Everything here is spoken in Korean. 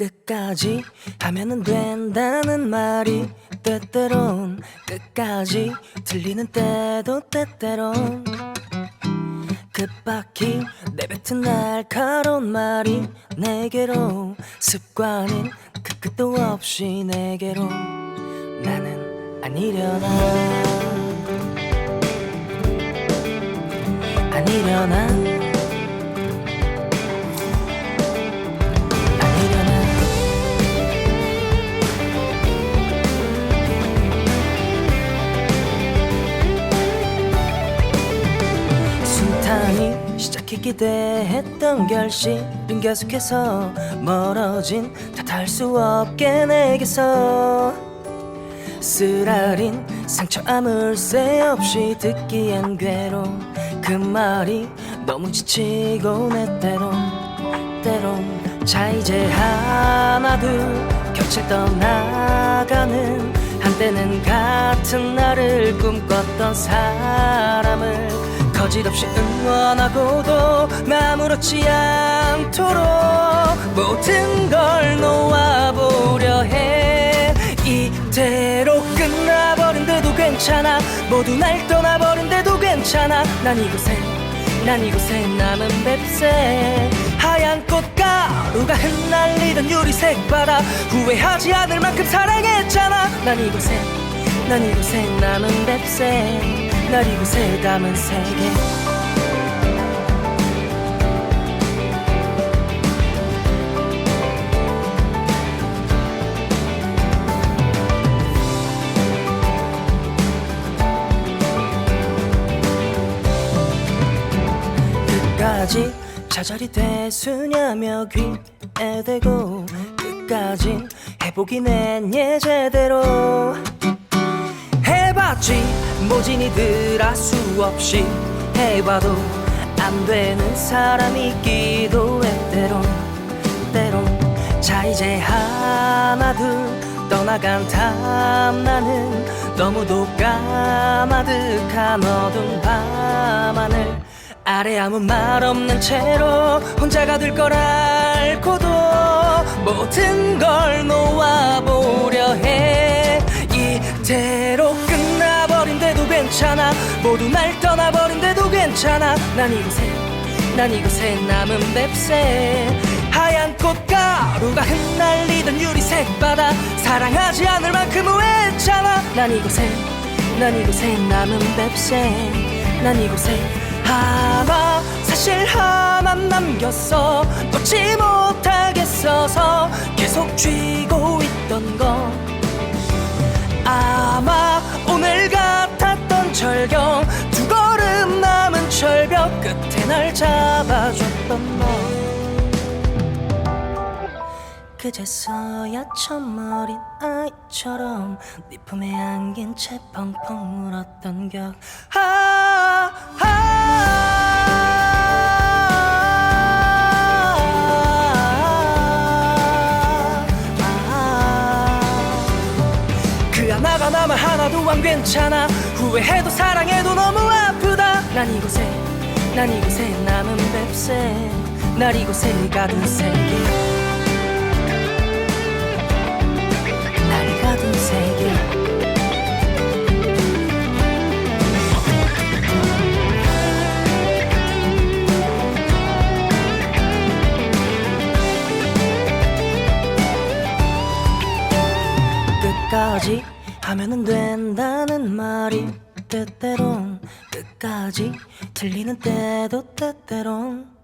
끝까지 하면은 된다는 말이 때때론 끝까지 들리는 때도 때때론 급박히 내뱉은 날카로운 말이 내게로 습관인 그 끝도 없이 내게로 나는 아니려나. 아니려나 시작해 기대했던 결실은 계속해서 멀어진 탓할 수 없게 내게서 쓰라린 상처 아물 새 없이 듣기엔 괴로운 그 말이 너무 지치고 내 때론 때론 자 이제 하나 둘 곁을 떠나가는 한때는 같은 나를 꿈꿨던 사람을 거짓없이 응원하고도 아무렇지 않도록 모든 걸 놓아보려 해. 이대로 끝나버린데도 괜찮아. 모두 날 떠나버린데도 괜찮아. 난 이곳에 난 이곳에 남은 뱁새. 하얀 꽃가루가 흩날리던 유리색 바다 후회하지 않을 만큼 사랑했잖아. 난 이곳에 난 이곳에 남은 뱁새 날 이곳에 담은 세계 끝까지 자잘이 되수냐며 귀에 대고 끝까지 해보긴 했예 제대로 해봤지 모진이들아 수없이 해봐도 안 되는 사람이 있기도 해. 때론 때론 자 이제 하나 둘 떠나간 다음 나는 너무도 까마득한 어두운 밤하늘 아래 아무 말 없는 채로 혼자가 될 걸 알고도 모든 걸 놓 괜찮아. 모두 날 떠나버린데도 괜찮아. 난 이곳에 난 이곳에 남은 뱁새. 하얀 꽃가루가 흩날리던 유리색 바다. 사랑하지 않을 만큼 후회했잖아. 난 이곳에 난 이곳에 남은 뱁새. 난 이곳에 하나 사실 하나 남겼어. 놓지 못하겠어서 계속 쥐고 있던 거 끝에 날 잡아줬던 너. 그제서야 어린 아이처럼 네 품에 안긴 채 펑펑 울었던 격. 아, 아, 하나가 나만 하나도 안 괜찮아. 후회해도 사랑해도 너무 아프다. 난 이곳에 난 이곳에 남은 뱁새 날 이곳에 가둔 세계. 날 가둔 세계. 끝까지 하면은 된다는 말이 때때론 끝까지 들리는 때도 때때론